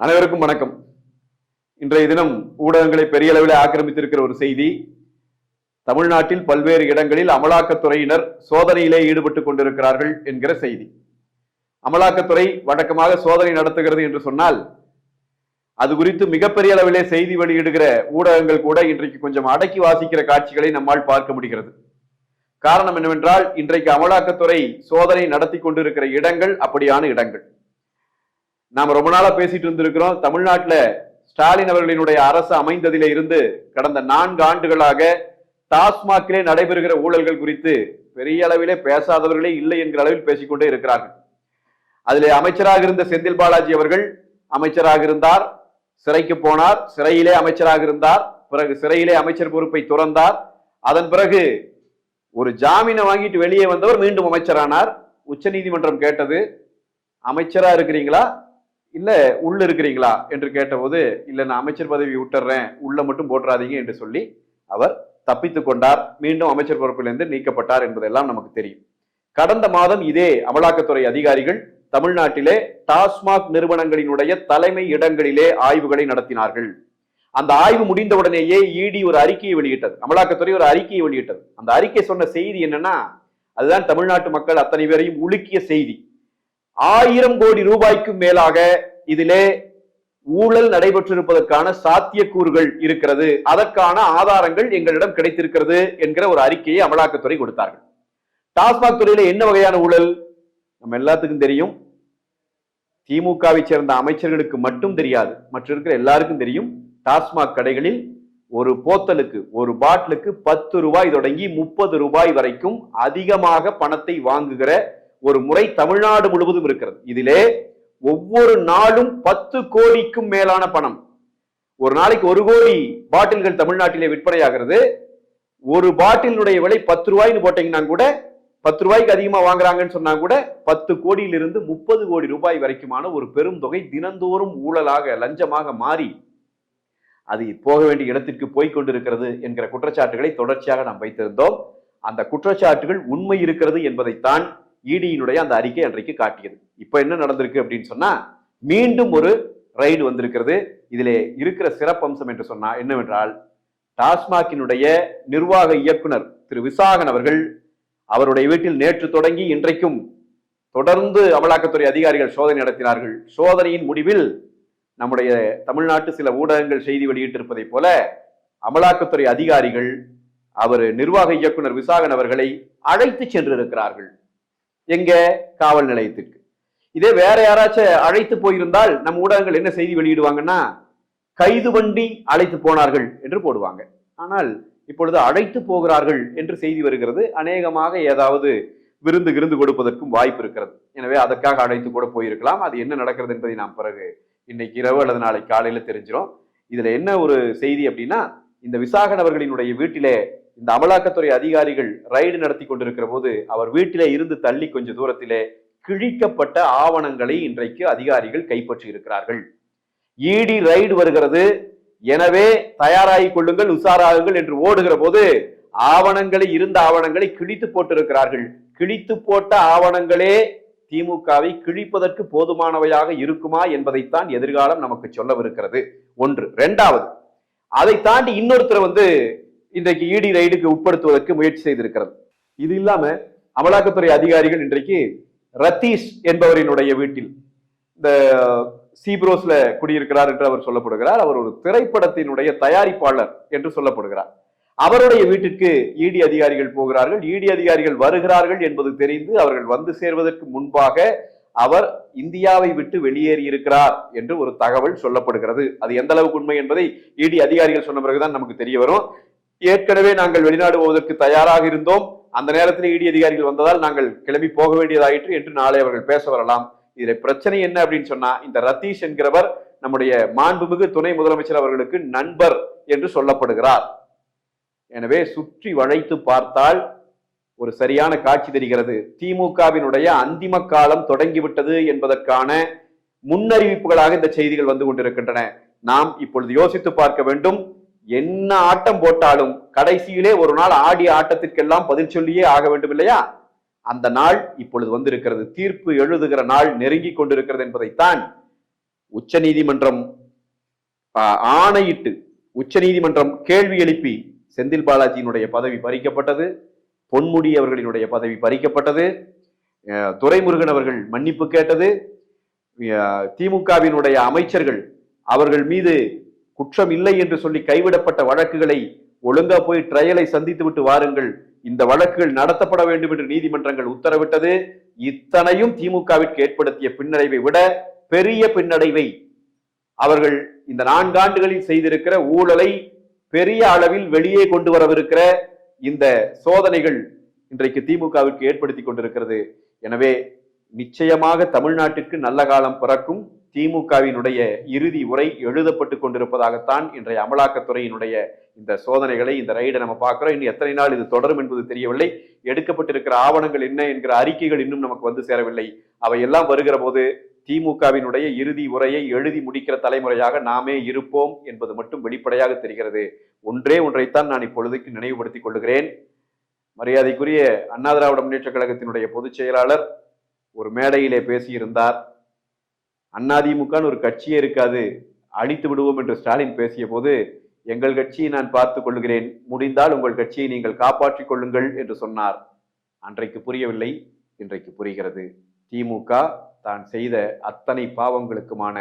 அனைவருக்கும் வணக்கம். இன்றைய தினம் ஊடகங்களை பெரிய அளவில் ஆக்கிரமித்திருக்கிற ஒரு செய்தி. தமிழ்நாட்டில் பல்வேறு இடங்களில் அமலாக்கத்துறையினர் சோதனையிலே ஈடுபட்டுக் கொண்டிருக்கிறார்கள் என்கிற செய்தி. அமலாக்கத்துறை வழக்கமாக சோதனை நடத்துகிறது என்று சொன்னால் அது குறித்து மிகப்பெரிய அளவிலே செய்தி வெளியிடுகிற ஊடகங்கள் கூட இன்றைக்கு கொஞ்சம் அடக்கி வாசிக்கிற காட்சிகளை நம்மால் பார்க்க முடிகிறது. காரணம் என்னவென்றால் இன்றைக்கு அமலாக்கத்துறை சோதனை நடத்தி கொண்டிருக்கிற இடங்கள் அப்படியான இடங்கள். நாம் ரொம்ப நாளா பேசிட்டு இருந்திருக்கிறோம். தமிழ்நாட்டில் ஸ்டாலின் அவர்களினுடைய அரசு அமைந்ததில இருந்து கடந்த நான்கு ஆண்டுகளாக டாஸ்மாகிலே நடைபெறுகிற ஊழல்கள் குறித்து பெரிய அளவிலே பேசாதவர்களே இல்லை என்கிற அளவில் பேசிக்கொண்டே இருக்கிறார்கள். அதில் அமைச்சராக இருந்த செந்தில் பாலாஜி அவர்கள் அமைச்சராக இருந்தார் சிறைக்கு போனார் சிறையிலே அமைச்சராக இருந்தார் பிறகு சிறையிலே அமைச்சர் பொறுப்பை துறந்தார். அதன் பிறகு ஒரு ஜாமீனை வாங்கிட்டு வெளியே வந்தவர் மீண்டும் அமைச்சரானார். உச்சநீதிமன்றம் கேட்டது அமைச்சரா இருக்கிறீங்களா? இல்ல உள்ள இருக்கிறீங்களா? என்று கேட்டபோது இல்ல நான் அமைச்சர் பதவி விட்டுறேன் உள்ள மட்டும் போட்டுறாதீங்க என்று சொல்லி அவர் தப்பித்துக் கொண்டார். மீண்டும் அமைச்சர் பொறுப்பிலிருந்து நீக்கப்பட்டார் என்பதெல்லாம் நமக்கு தெரியும். கடந்த மாதம் இதே அமலாக்கத்துறை அதிகாரிகள் தமிழ்நாட்டிலே டாஸ்மாக் நிறுவனங்களினுடைய தலைமை இடங்களிலே ஆய்வுகளை நடத்தினார்கள். அந்த ஆய்வு முடிந்தவுடனேயே இடி ஒரு அறிக்கையை வெளியிட்டது. அமலாக்கத்துறை ஒரு அறிக்கையை வெளியிட்டது. அந்த அறிக்கை சொன்ன செய்தி என்னன்னா அதுதான் தமிழ்நாட்டு மக்கள் அத்தனை பேரையும் உலுக்கிய செய்தி. ஆயிரம் கோடி ரூபாய்க்கும் மேலாக இதிலே ஊழல் நடைபெற்றிருப்பதற்கான சாத்தியக்கூறுகள் இருக்கிறது. அதற்கான ஆதாரங்கள் எங்களிடம் கிடைத்திருக்கிறது என்கிற ஒரு அறிக்கையை அமலாக்கத்துறை கொடுத்தார்கள். டாஸ்மாக் துறையில என்ன வகையான ஊழல்? நம்ம எல்லாத்துக்கும் தெரியும். திமுகவை சேர்ந்த அமைச்சர்களுக்கு மட்டும் தெரியாது. மற்ற இருக்கிற எல்லாருக்கும் தெரியும். டாஸ்மாக் கடைகளில் ஒரு போத்தலுக்கு ஒரு பாட்டிலுக்கு பத்து ரூபாய் தொடங்கி முப்பது ரூபாய் வரைக்கும் அதிகமாக பணத்தை வாங்குகிற ஒரு முறை தமிழ்நாடு முழுவதும் இருக்கிறது. இதிலே ஒவ்வொரு நாளும் பத்து கோடிக்கும் மேலான பணம். ஒரு நாளைக்கு ஒரு கோடி பாட்டில்கள் தமிழ்நாட்டிலே விற்பனையாகிறது. ஒரு பாட்டிலுடைய விலை பத்து ரூபாய்னு போட்டீங்கன்னா கூட பத்து ரூபாய்க்கு அதிகமா வாங்குறாங்கன்னு சொன்னா கூட பத்து கோடியிலிருந்து முப்பது கோடி ரூபாய் வரைக்குமான ஒரு பெரும் தொகை தினந்தோறும் ஊழலாக லஞ்சமாக மாறி அது போக வேண்டிய இடத்திற்கு போய் கொண்டிருக்கிறது என்கிற குற்றச்சாட்டுகளை தொடர்ச்சியாக நாம் வைத்திருந்தோம். அந்த குற்றச்சாட்டுகள் உண்மை இருக்கிறது என்பதைத்தான் இடியினுடைய அந்த அறிக்கை அன்றைக்கு காட்டியது. இப்போ என்ன நடந்திருக்கு அப்படின்னு சொன்னா மீண்டும் ஒரு ரைடு வந்திருக்கிறது. இதிலே இருக்கிற சிறப்பம்சம் என்று சொன்னா என்னவென்றால் டாஸ்மாகினுடைய நிர்வாக இயக்குனர் திரு விசாகன் அவர்கள் அவருடைய வீட்டில் நேற்று தொடங்கி இன்றைக்கும் தொடர்ந்து அமலாக்கத்துறை அதிகாரிகள் சோதனை நடத்தினார்கள். சோதனையின் முடிவில் நம்முடைய தமிழ்நாட்டு சில ஊடகங்கள் செய்தி வெளியிட்டிருப்பதை போல அமலாக்கத்துறை அதிகாரிகள் அவர் நிர்வாக இயக்குனர் விசாகன் அவர்களை அழைத்து சென்றிருக்கிறார்கள். எங்க காவல் நிலையத்திற்கு இதே வேற யாராச்சும் அழைத்து போயிருந்தால் நம் ஊடகங்கள் என்ன செய்தி வெளியிடுவாங்கன்னா கைது வண்டி அழைத்து போனார்கள் என்று போடுவாங்க. ஆனால் இப்பொழுது அழைத்து போகிறார்கள் என்று செய்தி வருகிறது. அநேகமாக ஏதாவது விருந்து விருந்து கொடுப்பதற்கும் வாய்ப்பு இருக்கிறது. எனவே அதற்காக அழைத்து கூட போயிருக்கலாம். அது என்ன நடக்கிறது என்பதை நாம் பிறகு இன்னைக்கு இரவு அல்லது நாளை காலையில தெரிஞ்சிடும் இதுல என்ன ஒரு செய்தி அப்படின்னா இந்த விசாகன் அவர்களினுடைய வீட்டிலே இந்த அமலாக்கத்துறை அதிகாரிகள் ரைடு நடத்தி கொண்டிருக்கிற போது அவர் வீட்டிலே இருந்து தள்ளி கொஞ்சம் தூரத்திலே கிழிக்கப்பட்ட ஆவணங்களை இன்றைக்கு அதிகாரிகள் கைப்பற்றி இருக்கிறார்கள். இடி ரைடு வருகிறது. எனவே தயாராகிக் கொள்ளுங்கள் உஷாராகுங்கள் என்று ஓடுகிற போது ஆவணங்களை இருந்த ஆவணங்களை கிழித்து போட்டிருக்கிறார்கள். கிழித்து போட்ட ஆவணங்களே திமுகவை கிழிப்பதற்கு போதுமானவையாக இருக்குமா என்பதைத்தான் எதிர்காலம் நமக்கு சொல்லவிருக்கிறது. ஒன்று. ரெண்டாவது அதை தாண்டி இன்னொருத்தர் வந்து இன்றைக்கு இடி ரைடுக்கு உட்படுத்துவதற்கு முயற்சி செய்திருக்கிறது. இது இல்லாம அமலாக்கத்துறை அதிகாரிகள் இன்றைக்கு ரத்தீஷ் என்பவரினுடைய வீட்டில் இந்த சீப்ரோஸ்ல குடியிருக்கிறார் என்று அவர் சொல்லப்படுகிறார். அவர் ஒரு திரைப்படத்தினுடைய தயாரிப்பாளர் என்று சொல்லப்படுகிறார். அவருடைய வீட்டிற்கு இடி அதிகாரிகள் போகிறார்கள். இடி அதிகாரிகள் வருகிறார்கள் என்பது தெரிந்து அவர்கள் வந்து சேர்வதற்கு முன்பாக அவர் இந்தியாவை விட்டு வெளியேறி இருக்கிறார் என்று ஒரு தகவல் சொல்லப்படுகிறது. அது எந்த அளவுக்கு உண்மை என்பதை இடி அதிகாரிகள் சொன்ன பிறகுதான் நமக்கு தெரிய வரும். ஏற்கனவே நாங்கள் வெளிநாடு போவதற்கு தயாராக இருந்தோம். அந்த நேரத்தில் இடி அதிகாரிகள் வந்ததால் நாங்கள் கிளம்பி போக வேண்டியதாயிற்று என்று நாளை அவர்கள் பேச வரலாம். இதுல பிரச்சனை என்ன அப்படின்னு சொன்னா இந்த ரத்தீஷ் என்கிறவர் நம்முடைய மாண்புமிகு துணை முதலமைச்சர் அவர்களுக்கு நண்பர் என்று சொல்லப்படுகிறார். எனவே சுற்றி வளைத்து பார்த்தால் ஒரு சரியான காட்சி தெரிகிறது. திமுகவினுடைய அந்திம காலம் தொடங்கிவிட்டது என்பதற்கான முன்னறிவிப்புகளாக இந்த செய்திகள் வந்து கொண்டிருக்கின்றன. நாம் இப்பொழுது யோசித்து பார்க்க வேண்டும். என்ன ஆட்டம் போட்டாலும் கடைசியிலே ஒரு நாள் ஆடிய ஆட்டத்திற்கெல்லாம் பதில் சொல்லியே ஆக வேண்டும் இல்லையா? அந்த நாள் இப்பொழுது வந்திருக்கிறது. தீர்ப்பு எழுதுகிற நாள் நெருங்கி கொண்டிருக்கிறது என்பதைத்தான் உச்சநீதிமன்றம் நீதிமன்றம் ஆணையிட்டு உச்சநீதிமன்றம் கேள்வி எழுப்பி செந்தில் பாலாஜியினுடைய பதவி பறிக்கப்பட்டது பொன்முடி அவர்களினுடைய பதவி பறிக்கப்பட்டது துரைமுருகன் அவர்கள் மன்னிப்பு கேட்டது திமுகவினுடைய அமைச்சர்கள் அவர்கள் மீது குற்றம் இல்லை என்று சொல்லி கைவிடப்பட்ட வழக்குகளை ஒழுங்கா போய் ட்ரையலை சந்தித்து விட்டு வாருங்கள். இந்த வழக்குகள் நடத்தப்பட வேண்டும் என்று நீதிமன்றங்கள் உத்தரவிட்டது. இத்தனையும் திமுகவிற்கு ஏற்படுத்திய பின்னடைவை விட பெரிய பின்னடைவை அவர்கள் இந்த நான்காண்டுகளில் செய்திருக்கிற ஊழலை பெரிய அளவில் வெளியே கொண்டு வரவிருக்கிற இந்த சோதனைகள் இன்றைக்கு திமுகவிற்கு ஏற்படுத்தி கொண்டிருக்கிறது. எனவே நிச்சயமாக தமிழ்நாட்டிற்கு நல்ல காலம் பிறக்கும். திமுகவினுடைய இறுதி உரை எழுதப்பட்டு கொண்டிருப்பதாகத்தான் இன்றைய அமலாக்கத்துறையினுடைய இந்த சோதனைகளை இந்த ரைடை நம்ம பார்க்குறோம். இன்னும் எத்தனை நாள் இது தொடரும் என்பது தெரியவில்லை. எடுக்கப்பட்டிருக்கிற ஆவணங்கள் என்ன என்கிற அறிக்கைகள் இன்னும் நமக்கு வந்து சேரவில்லை. அவை எல்லாம் வருகிற போது திமுகவினுடைய இறுதி உரையை எழுதி முடிக்கிற தலைமுறையாக நாமே இருப்போம் என்பது மட்டும் வெளிப்படையாக தெரிகிறது. ஒன்றே ஒன்றைத்தான் நான் இப்பொழுதுக்கு நினைவுபடுத்திக் கொள்கிறேன். மரியாதைக்குரிய அண்ணா திராவிட முன்னேற்ற கழகத்தினுடைய பொதுச் செயலாளர் ஒரு மேடையிலே பேசியிருந்தார். அண்ணாதிமுகன்னு ஒரு கட்சியே இருக்காது. அழித்து விடுவோம் என்று ஸ்டாலின் பேசிய போது எங்கள் கட்சியை நான் பார்த்துக் கொள்கிறேன். முடிந்தால் உங்கள் கட்சியை நீங்கள் காப்பாற்றிக் கொள்ளுங்கள் என்று சொன்னார். அன்றைக்கு புரியவில்லை. இன்றைக்கு புரிகிறது. திமுக தான் செய்த அத்தனை பாவங்களுக்குமான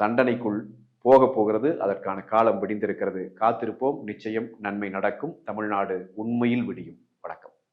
தண்டனைக்குள் போக போகிறது. அதற்கான காலம் விடிந்திருக்கிறது. காத்திருப்போம். நிச்சயம் நன்மை நடக்கும். தமிழ்நாடு உண்மையில் விடியும்.